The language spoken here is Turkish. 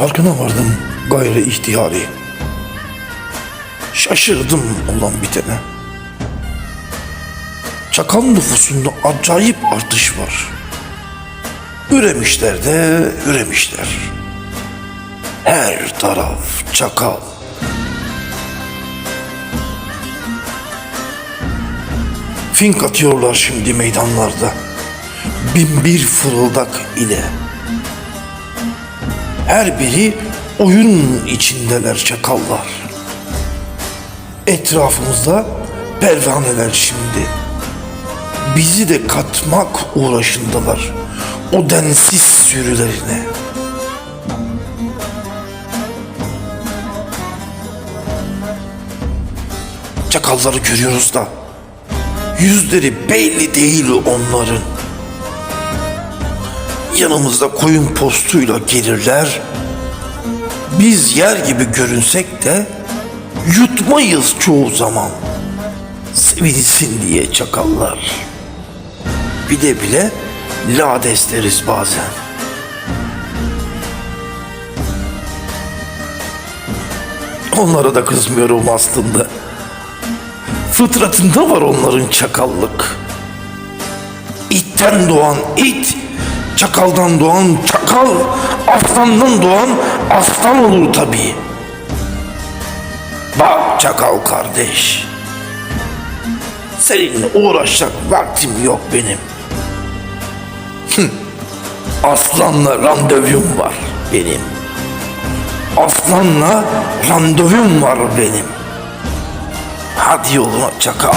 Farkına vardım gayri ihtiyari. Şaşırdım olan bitene. Çakal nüfusunda acayip artış var. Üremişler de üremişler. Her taraf çakal. Fink atıyorlar şimdi meydanlarda. Bin bir fırıldak ile. Her biri oyun içindeler çakallar. Etrafımızda pervaneler şimdi. Bizi de katmak uğraşındalar. O densiz sürülerine. Çakalları görüyoruz da yüzleri belli değil onların. Yanımızda koyun postuyla gelirler. Biz yer gibi görünsek de yutmayız çoğu zaman. Sevilsin diye çakallar. Bile bile lades deriz bazen. Onlara da kızmıyorum aslında. Fıtratında var onların çakallık. İtten doğan it, çakaldan doğan çakal, aslandan doğan aslan olur tabii. Bak çakal kardeş. Seninle uğraşacak vaktim yok benim. Aslanla randevum var benim. Aslanla randevum var benim. Hadi yoluna çakal.